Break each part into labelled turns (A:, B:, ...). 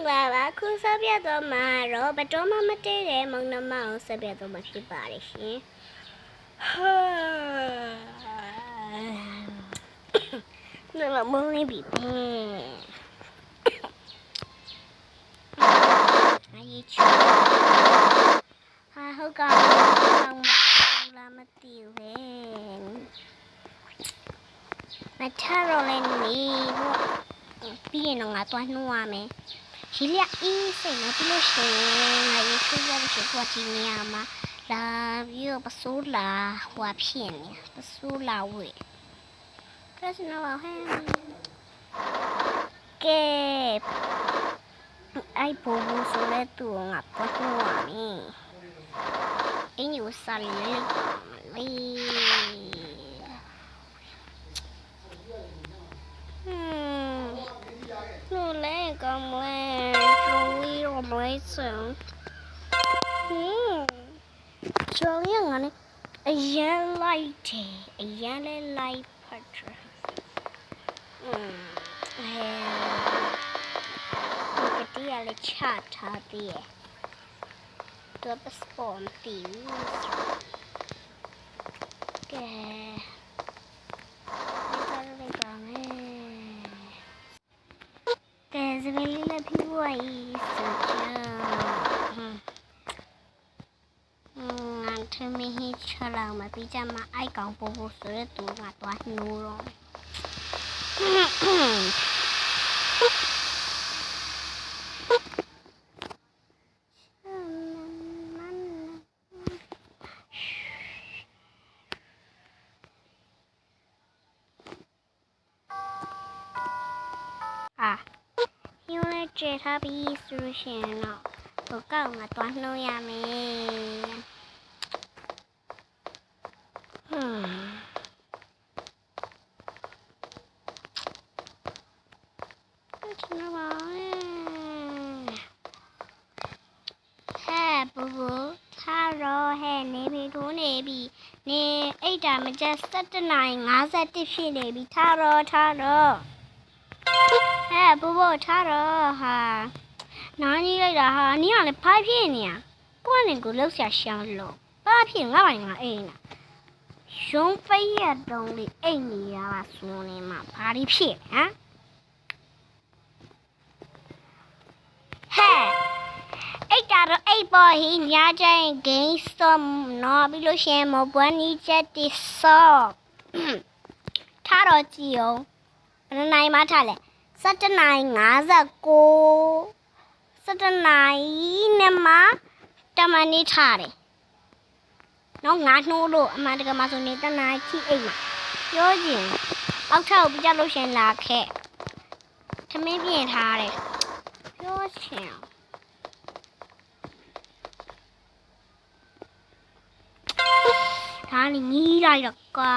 A: ္ဂလာပါခုဆက်ပြတော့မှာတော့ဘတော်မှမတည့်တဲ့မောင်နှမကိုဆက်ပြတော့မှာဖြစ်ပါတယ်ရှင်ဟာနော်မုန်းနေပြီပဲအရေးချူဟာဟုတ်ကောင်းလာမသိဘူးပဲမထတော့လည်းနေတော့ပြီးရင်တော့ငါသွားနှိုးရမယ် ရီလျအေးစိတ်နော်ပြီးလို့ရှိရင်ငါရေချိုးရလို့ရှိရင်ဒီနေရာမှာလာပြီးတော့ပစိုးလာဟွာဖြစ်နေပစိုးလာဝေကဲစနော်ဟဲ့ကဲအိုက်ဘူဘူဆိုလဲသူ့ငါပတ်လို့ရမင်းအင်းယူစားလေးလေးပါမလေး Hmm. Nu lägger mig Joey Blazen. Hmm. Joey ငါနဲ့အရန်လိုက်တယ်အရန်လဲ လိုက်ဖတ်တယ်။อืมအဲဒီကတည်းကလည်းချထားသေးရဲ့။တော့ပတ်စပေါ်မတည်ဘူး။ကဲဒီကလည်းပါမယ်။ ကဲ စပယ်လေးလည်းပြီးသွားပြီဆိုကြဟွန်းငါထမင်းဟိချလာမပြီး ကျေထားပြီးဆိုလို့ရှိရင်တော့ဟိုကောက်ငါတွားနှုံးရမယ်ဟွန်းကျွန်တော်ပါဟဲ့ဘူဘူထားတော့ဟဲ့နေပြီထိုးနေပြီနေအိတ်တာမကျ7နိုင်51ဖြစ်နေပြီထားတော့ထားတော့ ဟဲ့ဘဘထားတော့ဟာနားကြီးလိုက်တာဟာနင်ကလည်းဖားဖြစ်နေရကိုယ့်နဲ့ကိုယ်လှုပ်ရှားရှောင်းလို့ဘာဖြစ်ငါပိုင်ငါအိမ်နာရုံးပိတ်ရတုံးလေးအိမ်နေရပါဆိုနေမှာဘာဒီဖြစ်ဟမ်ဟဲ့အိတ်တာတော့အိတ်ပေါ်ဟင်းညာကျရင် game storm နော်ပြီးလို့ရှိရင်မဘွမ်းနီချက်တီဆော့ထားတော့ကြည့်အောင်ဘယ်နိုင်မှထားလဲ 17နိုင်59 17နိုင်နဲ့မှတမန်နေထားတယ်။နော်ငါနှိုးလို့အမှန်တကယ်မှဆိုနေတနာချိအိတ်မှာပြောကျင်အောက်ထပ်ကိုပြကြလို့ရှင်လာခဲ့။သမင်းပြင်ထားတယ်။ပြောချင်ဒါนี่ညီးလိုက်တော့ကွာ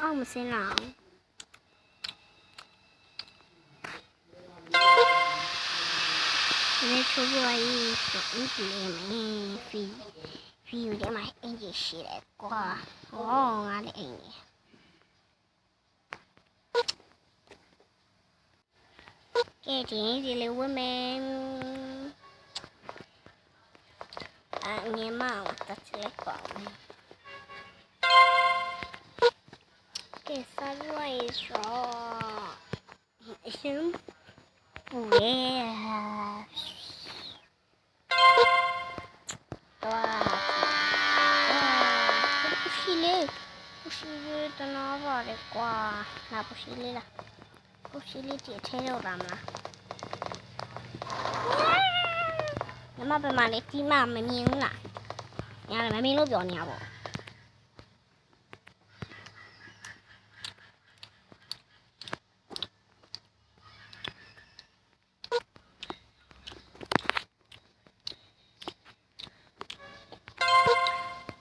A: အောင်ဒီချိုးပွားရေးဆိုအင်ဂျီလေးမင်းဖီဖီယူထဲမှာအင်ဂျီရှိတယ်ကွာဟောငါလည်းအင်ဂျီကဲဒီအင်ဂျီလေးဝတ် que salva eso. Es un pues. Posible, posible, te no va de qua. La posible la. Posible te te lo ramla. ညီမပဲမလေးဒီမမမြင်ဘူးလားညာလည်းမ မင်းလို့ပြောနေရပေါ့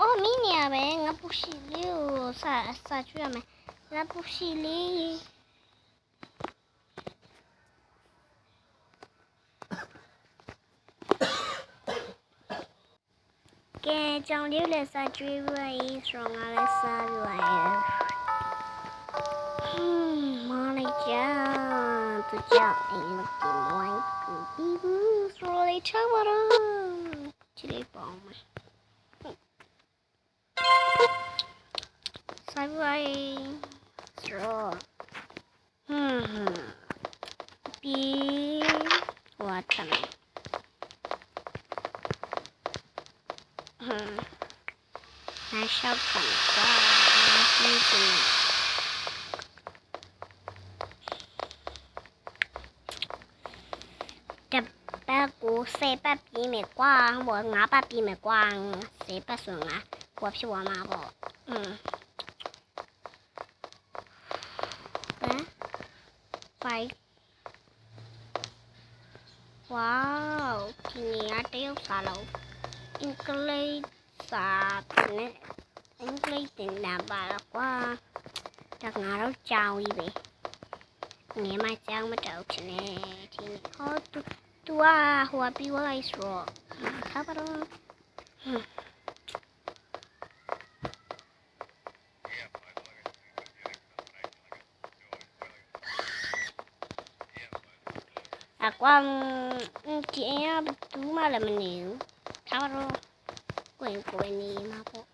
A: အော်မင်းနေရပဲ ငါပူရှိလေးကိုစာစာကျွရမယ်ငါပူရှိလေးကဲကြောင်လေးလည်းစားကျွေးရရေးဆိုတော့ငါလည်းစားပြရရဲ့ဟွန်းမလိုက်ကြသူကြောင့်အိမ်မကင်ဝိုင်းကူပြီးဘူးဆိုတော့လေချမ်းပါတော့ချီလေးပေါင်းမယ် บายบายจ้าฮึมปีวัดตังน้าชอบฝังว่าที่จริงแป้กูเซป้าปีเหมกว้างบอกงาป้าปีเหมกว้างเซป้าสวยนะควบชัวมาบอกอืม ဖိုင်ဝေါဒီနေ့တရုတ်စာလုံးအင်္ဂလိပ်စာနဲ့အင်္ဂလိပ်သင်တာပါတော့ကွာဒါငါတော့ကြောင်ကြီးပဲငယ်မှကြောင်မတော့ဖြစ်နေဒီနေ့ဟောသူသူကဟိုကပြီးသွားလိုက်ဆိုတော့ထားပါတော့ဟွန်းအကွာဒီအရင်ကဘူး မှလည်းမနေဘူးထားပါတော့ကိုယ်ကိုယ်နေမှာပေါ့